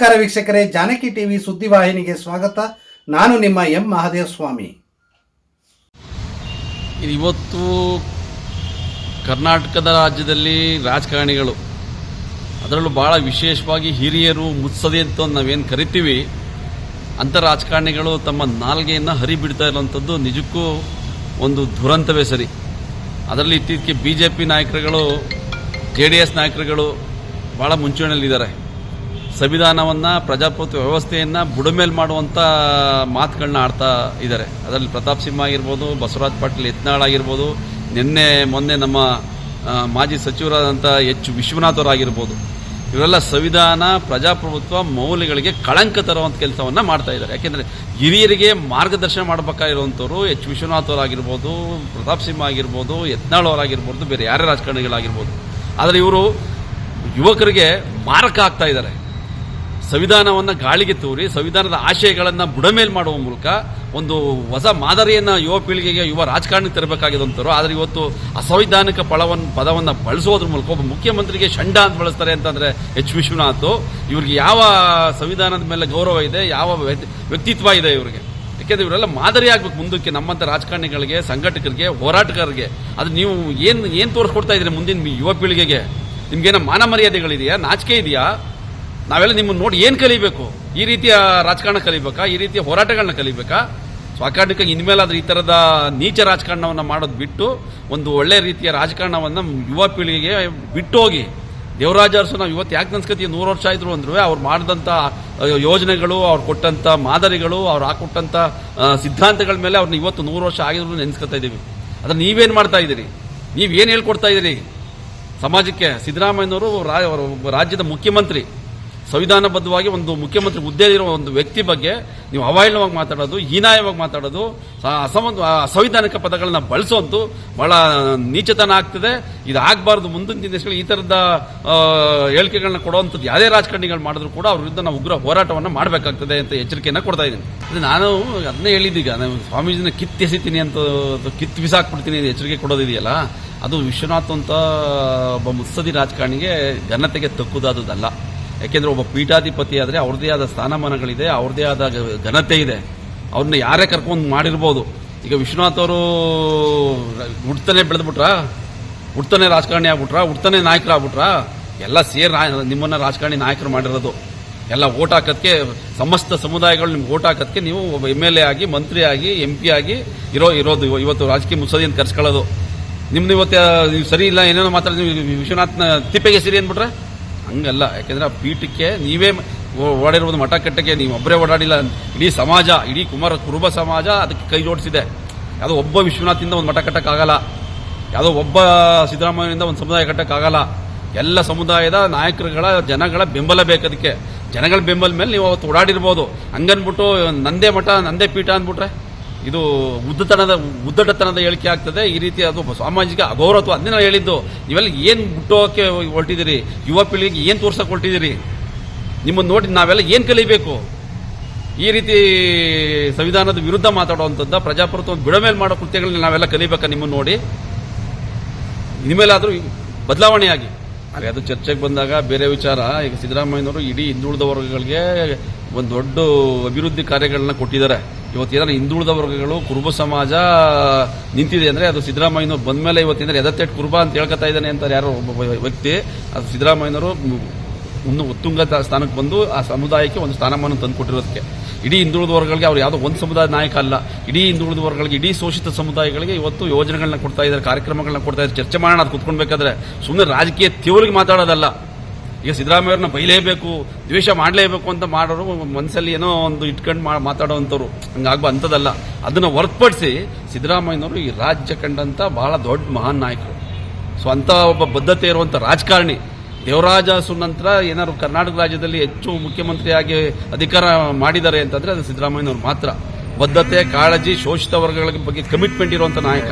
ನಮಸ್ಕಾರ ವೀಕ್ಷಕರೇ, ಜಾನಕಿ ಟಿವಿ ಸುದ್ದಿವಾಹಿನಿಗೆ ಸ್ವಾಗತ. ನಾನು ನಿಮ್ಮ ಎಂ ಮಹಾದೇವ ಸ್ವಾಮಿ ಇವತ್ತು ಕರ್ನಾಟಕದ ರಾಜ್ಯದಲ್ಲಿ ರಾಜಕಾರಣಿಗಳು, ಅದರಲ್ಲೂ ಭಾಳ ವಿಶೇಷವಾಗಿ ಹಿರಿಯರು ಮುತ್ಸದಿ ಅಂತ ನಾವೇನು ಕರಿತೀವಿ ಅಂಥ ರಾಜಕಾರಣಿಗಳು ತಮ್ಮ ನಾಲ್ಗೆಯನ್ನು ಹರಿಬಿಡ್ತಾ ಇರುವಂಥದ್ದು ನಿಜಕ್ಕೂ ಒಂದು ದುರಂತವೇ ಸರಿ. ಅದರಲ್ಲಿ ಇತ್ತೀಚೆಗೆ ಬಿ ಜೆ ಪಿ ನಾಯಕರುಗಳು, ಜೆ ಡಿ ಎಸ್ ನಾಯಕರುಗಳು ಭಾಳ ಮುಂಚೂಣಿಯಲ್ಲಿದ್ದಾರೆ. ಸಂವಿಧಾನವನ್ನು, ಪ್ರಜಾಪ್ರಭುತ್ವ ವ್ಯವಸ್ಥೆಯನ್ನು ಬುಡಮೇಲೆ ಮಾಡುವಂಥ ಮಾತುಗಳನ್ನ ಆಡ್ತಾ ಇದ್ದಾರೆ. ಅದರಲ್ಲಿ ಪ್ರತಾಪ್ ಸಿಂಹ ಆಗಿರ್ಬೋದು, ಬಸವರಾಜ್ ಪಾಟೀಲ್ ಯತ್ನಾಳ್ ಆಗಿರ್ಬೋದು, ನಿನ್ನೆ, ಮೊನ್ನೆ ನಮ್ಮ ಮಾಜಿ ಸಚಿವರಾದಂಥ ಎಚ್. ವಿಶ್ವನಾಥ್ ಅವರಾಗಿರ್ಬೋದು ಇವರೆಲ್ಲ ಸಂವಿಧಾನ, ಪ್ರಜಾಪ್ರಭುತ್ವ ಮೌಲ್ಯಗಳಿಗೆ ಕಳಂಕ ತರುವಂಥ ಕೆಲಸವನ್ನು ಮಾಡ್ತಾ ಇದ್ದಾರೆ. ಯಾಕೆಂದರೆ ಹಿರಿಯರಿಗೆ ಮಾರ್ಗದರ್ಶನ ಮಾಡಬೇಕಾಗಿರುವಂಥವ್ರು ಎಚ್. ವಿಶ್ವನಾಥ್ ಅವರಾಗಿರ್ಬೋದು ಪ್ರತಾಪ್ ಸಿಂಹ ಆಗಿರ್ಬೋದು, ಯತ್ನಾಳ್ ಅವರಾಗಿರ್ಬೋದು ಬೇರೆ ಯಾರೇ ರಾಜಕಾರಣಿಗಳಾಗಿರ್ಬೋದು. ಆದರೆ ಇವರು ಯುವಕರಿಗೆ ಮಾರಕ ಆಗ್ತಾ ಇದ್ದಾರೆ. ಸಂವಿಧಾನವನ್ನು ಗಾಳಿಗೆ ತೂರಿ, ಸಂವಿಧಾನದ ಆಶಯಗಳನ್ನು ಬುಡಮೇಲ್ ಮಾಡುವ ಮೂಲಕ ಒಂದು ಹೊಸ ಮಾದರಿಯನ್ನು ಯುವ ಪೀಳಿಗೆಗೆ, ಯುವ ರಾಜಕಾರಣಕ್ಕೆ ತರಬೇಕಾಗಿದ್ದಂಥರು ಆದರೆ ಇವತ್ತು ಅಸಂವಿಧಾನಿಕ ಪಳವನ್ನು ಪದವನ್ನು ಬಳಸೋದ್ರ ಮೂಲಕ ಒಬ್ಬ ಮುಖ್ಯಮಂತ್ರಿಗೆ ಷಂಡ ಅಂತ ಬಳಸ್ತಾರೆ ಅಂತಂದರೆ ಎಚ್ ವಿಶ್ವನಾಥ್. ಇವ್ರಿಗೆ ಯಾವ ಸಂವಿಧಾನದ ಮೇಲೆ ಗೌರವ ಇದೆ, ಯಾವ ವ್ಯಕ್ತಿ- ವ್ಯಕ್ತಿತ್ವ ಇದೆ ಇವರಿಗೆ. ಯಾಕೆಂದರೆ ಇವರೆಲ್ಲ ಮಾದರಿ ಆಗ್ಬೇಕು ಮುಂದಕ್ಕೆ ನಮ್ಮಂಥ ರಾಜಕಾರಣಿಗಳಿಗೆ, ಸಂಘಟಕರಿಗೆ, ಹೋರಾಟಗಾರರಿಗೆ. ಅದು ನೀವು ಏನು ಏನು ತೋರಿಸ್ಕೊಡ್ತಾ ಇದ್ದೀರಿ ಮುಂದಿನ ಯುವ ಪೀಳಿಗೆಗೆ? ನಿಮ್ಗೇನೋ ಮಾನ ಮರ್ಯಾದೆಗಳಿದೆಯಾ? ನಾಚಿಕೆ ಇದೆಯಾ? ನಾವೆಲ್ಲ ನಿಮ್ಮನ್ನು ನೋಡಿ ಏನು ಕಲಿಬೇಕು? ಈ ರೀತಿಯ ರಾಜಕಾರಣ ಕಲಿಬೇಕಾ? ಈ ರೀತಿಯ ಹೋರಾಟಗಳನ್ನ ಕಲಿಬೇಕಾ? ಸ್ವಾಕಾರಣಿಕ ಇನ್ಮೇಲಾದ್ರೆ ಈ ಥರದ ನೀಚ ರಾಜಕಾರಣವನ್ನು ಮಾಡೋದು ಬಿಟ್ಟು ಒಂದು ಒಳ್ಳೆ ರೀತಿಯ ರಾಜಕಾರಣವನ್ನು ಯುವ ಪೀಳಿಗೆಗೆ ಬಿಟ್ಟು ಹೋಗಿ ದೇವರಾಜ ಅರಸು ನಾವು ಇವತ್ತು ಯಾಕೆ ನೆನ್ಸ್ಕತ್ತೀವಿ ನೂರು ವರ್ಷ ಆಯಿತು ಅಂದ್ರೂ ಅವ್ರು ಮಾಡಿದಂಥ ಯೋಜನೆಗಳು, ಅವ್ರು ಕೊಟ್ಟಂಥ ಮಾದರಿಗಳು, ಅವ್ರು ಹಾಕೊಟ್ಟಂಥ ಸಿದ್ಧಾಂತಗಳ ಮೇಲೆ ಅವ್ರನ್ನ ಇವತ್ತು ನೂರು ವರ್ಷ ಆಗಿದ್ರು ನೆನ್ಸ್ಕೊತಾ ಇದ್ದೀವಿ ಅದನ್ನ ನೀವೇನು ಮಾಡ್ತಾ ಇದ್ದೀರಿ? ನೀವೇನು ಹೇಳ್ಕೊಡ್ತಾ ಇದ್ದೀರಿ? ಸಮಾಜಕ್ಕೆ ಸಿದ್ದರಾಮಯ್ಯನವರು ರಾಜ್ಯದ ಮುಖ್ಯಮಂತ್ರಿ. ಸಂವಿಧಾನಬದ್ಧವಾಗಿ ಒಂದು ಮುಖ್ಯಮಂತ್ರಿ ಹುದ್ದೆಯಲ್ಲಿರುವ ಒಂದು ವ್ಯಕ್ತಿ ಬಗ್ಗೆ ನೀವು ಅವಹೇಳನವಾಗಿ ಮಾತಾಡೋದು, ಹೀನಾಯವಾಗಿ ಮಾತಾಡೋದು ಅಸಮ ಅಸಂವಿಧಾನಿಕ ಪದಗಳನ್ನ ಬಳಸೋದು ಬಹಳ ನೀಚತನ ಆಗ್ತದೆ. ಇದು ಆಗಬಾರ್ದು ಮುಂದಿನ ದಿನಗಳಲ್ಲಿ ಈ ಥರದ ಹೇಳಿಕೆಗಳನ್ನ ಕೊಡುವಂಥದ್ದು ಯಾವುದೇ ರಾಜಕಾರಣಿಗಳು ಮಾಡಿದ್ರು ಕೂಡ ಅವ್ರ ವಿರುದ್ಧ ನಾವು ಉಗ್ರ ಹೋರಾಟವನ್ನು ಮಾಡಬೇಕಾಗ್ತದೆ ಅಂತ ಎಚ್ಚರಿಕೆಯನ್ನು ಕೊಡ್ತಾ ಇದ್ದೀನಿ. ನಾನು ಅದನ್ನೇ ಹೇಳಿದ್ದೀಗ ನಾನು ಸ್ವಾಮೀಜಿನ ಕಿತ್ತು ಎಸಿತೀನಿ ಅಂತ ಕಿತ್ತು ಬಿಸಾಕ್ಬಿಡ್ತೀನಿ ಎಚ್ಚರಿಕೆ ಕೊಡೋದಿದೆಯಲ್ಲ, ಅದು ವಿಶ್ವನಾಥ್ ಅಂತ ಒಬ್ಬ ಮುತ್ಸದಿ ರಾಜಕಾರಣಿಗೆ ಘನತೆಗೆ ತಕ್ಕುದಾದದಲ್ಲ ಯಾಕೆಂದ್ರೆ ಒಬ್ಬ ಪೀಠಾಧಿಪತಿ ಆದರೆ ಅವ್ರದ್ದೇ ಆದ ಸ್ಥಾನಮಾನಗಳಿದೆ, ಅವ್ರದ್ದೇ ಆದ ಘನತೆ ಇದೆ. ಅವ್ರನ್ನ ಯಾರೇ ಕರ್ಕೊಂಡು ಮಾಡಿರ್ಬೋದು. ಈಗ ವಿಶ್ವನಾಥ್ ಅವರು ಹುಡ್ತಾನೆ ಬೆಳೆದ್ಬಿಟ್ರ? ಹುಡ್ತಾನೆ ರಾಜಕಾರಣಿ ಆಗ್ಬಿಟ್ರ? ಹುಡ್ತಾನೆ ನಾಯಕರಾಗ್ಬಿಟ್ರ ಎಲ್ಲ ಸೇರಿ ನಿಮ್ಮನ್ನ ರಾಜಕಾರಣಿ ನಾಯಕರು ಮಾಡಿರೋದು. ಎಲ್ಲ ಓಟ್ ಹಾಕೋದಕ್ಕೆ ಸಮಸ್ತ ಸಮುದಾಯಗಳು ನಿಮ್ಗೆ ಓಟ್ ಹಾಕೋದಕ್ಕೆ ನೀವು ಒಬ್ಬ ಎಂ ಎಲ್ ಎ ಆಗಿ, ಮಂತ್ರಿ ಆಗಿ ಎಂ ಪಿ ಆಗಿ ಇರೋ, ಇರೋದು. ಇವತ್ತು ರಾಜಕೀಯ ಮುತ್ಸದಿಯನ್ನು ಕರ್ಸ್ಕೊಳ್ಳೋದು. ನಿಮ್ದು ಇವತ್ತು ನೀವು ಸರಿ ಇಲ್ಲ ಏನೇನೋ ಮಾತಾಡಿದ್ವಿ ವಿಶ್ವನಾಥ್ನ ತಿಪ್ಪೆಗೆ ಸಿರಿ ಅಂದ್ಬಿಟ್ರೆ? ಹಂಗಲ್ಲ. ಯಾಕೆಂದ್ರೆ ಆ ಪೀಠಕ್ಕೆ ನೀವೇ ಓಡಾಡಿರುವುದು ಕಟ್ಟಕ್ಕೆ ನೀವು ಒಬ್ಬರೇ ಓಡಾಡಿಲ್ಲ. ಇಡೀ ಸಮಾಜ, ಇಡೀ ಕುಮಾರ, ಕುರುಬ ಸಮಾಜ ಅದಕ್ಕೆ ಕೈ ಜೋಡಿಸಿದೆ. ಯಾವುದೋ ಒಬ್ಬ ವಿಶ್ವನಾಥಿಂದ ಒಂದು ಮಠ ಕಟ್ಟಕ್ಕಾಗಲ್ಲ. ಯಾವುದೋ ಒಬ್ಬ ಸಿದ್ದರಾಮಯ್ಯನಿಂದ ಒಂದು ಸಮುದಾಯ ಕಟ್ಟಕ್ಕಾಗಲ್ಲ. ಎಲ್ಲ ಸಮುದಾಯದ ನಾಯಕರುಗಳ, ಜನಗಳ ಬೆಂಬಲ ಬೇಕದಕ್ಕೆ ಜನಗಳ ಬೆಂಬಲ ಮೇಲೆ ನೀವು ಅವತ್ತು ಓಡಾಡಿರ್ಬೋದು. ಹಂಗನ್ಬಿಟ್ಟು ನಂದೇ ಮಠ, ನಂದೇ ಪೀಠ ಅಂದ್ಬಿಟ್ರೆ ಇದು ಉದ್ದತನದ ಉದ್ದಟತನದ ಹೇಳಿಕೆ ಆಗ್ತದೆ. ಈ ರೀತಿ ಅದು ಸಾಮಾಜಿಕ ಅಗೌರವತ್ವ ಅದನ್ನೇ ನಾವು ಹೇಳಿದ್ದು. ನೀವೆಲ್ಲ ಏನು ಬಿಟ್ಟೋಕೆ ಹೊರಟಿದ್ದೀರಿ? ಯುವ ಪೀಳಿಗೆಗೆ ಏನು ತೋರ್ಸಕ್ಕೆ ಹೊರಟಿದ್ದೀರಿ? ನಿಮ್ಮನ್ನು ನೋಡಿ ನಾವೆಲ್ಲ ಏನು ಕಲಿಬೇಕು? ಈ ರೀತಿ ಸಂವಿಧಾನದ ವಿರುದ್ಧ ಮಾತಾಡುವಂಥದ್ದು ಪ್ರಜಾಪ್ರಭುತ್ವ ಬಿಡಮೇಲೆ ಮಾಡೋ ಕೃತ್ಯಗಳನ್ನ ನಾವೆಲ್ಲ ಕಲಿಬೇಕಾ ನಿಮ್ಮನ್ನು ನೋಡಿ? ಇನ್ಮೇಲಾದರೂ ಬದಲಾವಣೆಯಾಗಿ. ಹಾಗೆ ಅದು ಚರ್ಚೆಗೆ ಬಂದಾಗ ಬೇರೆ ವಿಚಾರ. ಈಗ ಸಿದ್ದರಾಮಯ್ಯನವರು ಇಡೀ ಹಿಂದುಳಿದ ವರ್ಗಗಳಿಗೆ ಒಂದು ದೊಡ್ಡ ಅಭಿವೃದ್ಧಿ ಕಾರ್ಯಗಳನ್ನ ಕೊಟ್ಟಿದ್ದಾರೆ. ಇವತ್ತು ಏನಾದ್ರು ಹಿಂದುಳಿದ ವರ್ಗಗಳು ಕುರುಬ ಸಮಾಜ ನಿಂತಿದೆ ಅಂದರೆ ಅದು ಸಿದ್ದರಾಮಯ್ಯನವ್ರು ಬಂದ ಮೇಲೆ ಇವತ್ತಿನ ಎದತ್ತೆಟ್ ಕುರುಬ ಅಂತ ಹೇಳ್ಕೊತಾ ಇದ್ದಾನೆ ಅಂತ ಯಾರೋ ಒಬ್ಬ ವ್ಯಕ್ತಿ. ಅದು ಸಿದ್ದರಾಮಯ್ಯನವರು ಒಂದು ಉತ್ತುಂಗ ಸ್ಥಾನಕ್ಕೆ ಬಂದು ಆ ಸಮುದಾಯಕ್ಕೆ ಒಂದು ಸ್ಥಾನಮಾನ ತಂದು ಕೊಟ್ಟಿರೋದಕ್ಕೆ ಇಡೀ ಹಿಂದುಳಿದ ವರ್ಗಗಳಿಗೆ ಅವ್ರು ಯಾವುದೋ ಒಂದು ಸಮುದಾಯ ನಾಯಕ ಅಲ್ಲ. ಇಡೀ ಹಿಂದುಳಿದ ವರ್ಗಗಳಿಗೆ, ಇಡೀ ಶೋಷಿತ ಸಮುದಾಯಗಳಿಗೆ ಇವತ್ತು ಯೋಜನೆಗಳನ್ನ ಕೊಡ್ತಾ ಇದ್ದಾರೆ, ಕಾರ್ಯಕ್ರಮಗಳನ್ನ ಕೊಡ್ತಾ ಇದ್ದಾರೆ. ಚರ್ಚೆ ಮಾಡೋಣ ಅದು ಕುತ್ಕೊಳ್ಬೇಕಾದ್ರೆ ಸುಮ್ಮನೆ ರಾಜಕೀಯ ತೀವ್ರಿಗೆ ಮಾತಾಡೋದಲ್ಲ. ಈಗ ಸಿದ್ದರಾಮಯ್ಯವ್ರನ್ನ ಬೈಲೇಬೇಕು, ದ್ವೇಷ ಮಾಡಲೇಬೇಕು ಅಂತ ಮಾಡೋರು ಮನಸ್ಸಲ್ಲಿ ಏನೋ ಒಂದು ಇಟ್ಕೊಂಡು ಮಾ ಮಾತಾಡೋವಂಥವ್ರು. ಹಂಗಾಗ್ಬ ಅಂಥದ್ದಲ್ಲ. ಅದನ್ನು ಹೊರತುಪಡಿಸಿ ಸಿದ್ದರಾಮಯ್ಯನವರು ಈ ರಾಜ್ಯ ಕಂಡಂಥ ಬಹಳ ದೊಡ್ಡ ಮಹಾನ್ ನಾಯಕರು. ಸೊ ಅಂಥ ಒಬ್ಬ ಬದ್ಧತೆ ಇರುವಂಥ ರಾಜಕಾರಣಿ, ದೇವರಾಜ ನಂತರ ಏನಾದ್ರು ಕರ್ನಾಟಕ ರಾಜ್ಯದಲ್ಲಿ ಹೆಚ್ಚು ಮುಖ್ಯಮಂತ್ರಿಯಾಗಿ ಅಧಿಕಾರ ಮಾಡಿದ್ದಾರೆ ಅಂತಂದರೆ ಅದು ಸಿದ್ದರಾಮಯ್ಯನವ್ರು ಮಾತ್ರ. ಬದ್ಧತೆ, ಕಾಳಜಿ, ಶೋಷಿತ ವರ್ಗಗಳ ಬಗ್ಗೆ ಕಮಿಟ್ಮೆಂಟ್ ಇರುವಂಥ ನಾಯಕ.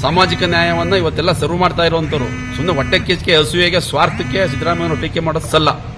ಸಾಮಾಜಿಕ ನ್ಯಾಯವನ್ನ ಇವತ್ತೆಲ್ಲ ಸರ್ವ್ ಮಾಡ್ತಾ ಇರುವಂಥವ್ರು. ಸುಮ್ಮನೆ ಹೊಟ್ಟೆ ಕೇಸಿಗೆ ಹಸುವೆಗೆ ಸ್ವಾರ್ಥಕ್ಕೆ ಸಿದ್ದರಾಮಯ್ಯನವರು ಟೀಕೆ ಮಾಡೋದು ಸಲ್ಲ.